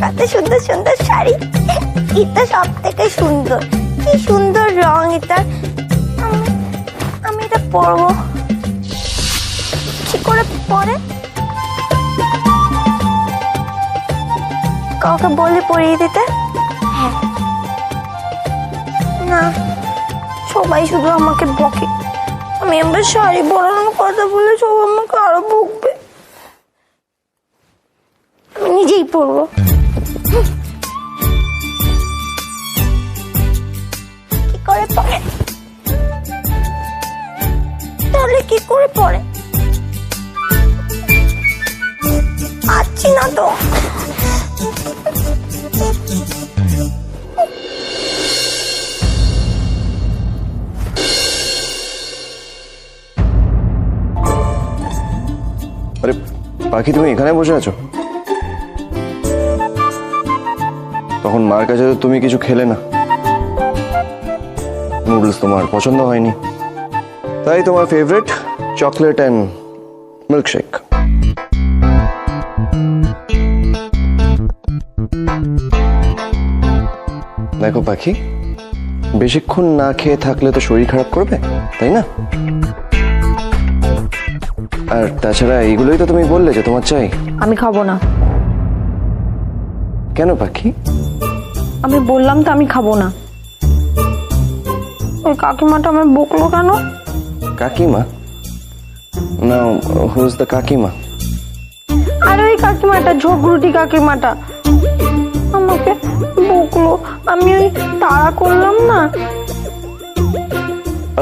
কত সুন্দর সুন্দর শাড়ি। এটা সব থেকে সুন্দর। কি সুন্দর রং এটা আমি আমি এটা পরবো। কি করে পরে? কাউকে বলে পরিয়ে দিতে? হ্যাঁ। না। সবাই শুধু আমাকে বকে। আমি আমার শাড়ি পরানোর কথা বলে সব আমাকে আরও বকবে। আমি নিজেই পরবো। তাহলে কি করে পরে পাচ্ছি না তো। আরে পাখি তুমি এখানে বসে আছো? তখন মার কাছে তো তুমি কিছু খেলে না। নুডলস তোমার পছন্দ হয়নি। তাই তোমার ফেভারিট চকলেট অ্যান্ড মিল্কশেক দেখো পাখি বেশিক্ষণ না খেয়ে থাকলে তো শরীর খারাপ করবে তাই না? আর তাছাড়া এইগুলোই তো তুমি বললে যে তোমার চাই। আমি খাব না। কেন পাখি? আমি বললাম তো আমি খাব না। ওই কাকিমাটা আমায় বকলো কেন? কাকিমা? না হুজ দ্য কাকিমা? আর ওই কাকিমাটা ঝগড়ুটি কাকিমাটা। আমাকে বকলো। আমি ওই তাড়া করলাম না।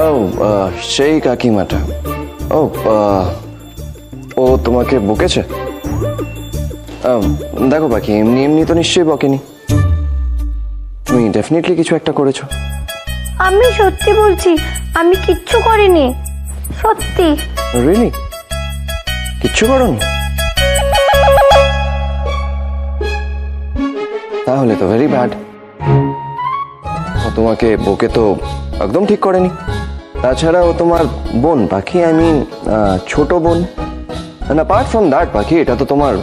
ও সেই কাকিমাটা। ও ও তোমাকে বকেছে? দেখো পাখি এমনি এমনি তো নিশ্চয়ই বকেনি। তুমি ডেফিনেটলি কিছু একটা করেছ। আমি সত্যি বলছি আমি কিচ্ছু করিনি। সত্যি। রিয়েলি কিচ্ছু করনি? তাহলে তো ভেরি ব্যাড তোমাকে বকে তো একদম ঠিক করেনি। তাছাড়া ও তোমার বোন পাখি আই মিন ছোট বোন। অ্যাপার্ট ফ্রম দ্যাট পাখি এটা তো তোমার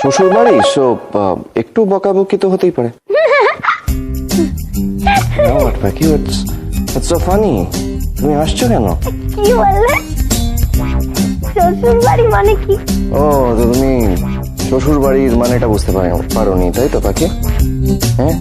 শ্বশুর বাড়ি সো একটু বকাবকি তো হতেই পারে। No, what, পাখি It's, it's so ফানি তুমি হাসছো কেন? কি বললে? শ্বশুর বাড়ি মানে কি? ও তো তুমি শ্বশুর বাড়ির মানেটা বুঝতে পারো নি তাই তো পাখি? হ্যাঁ?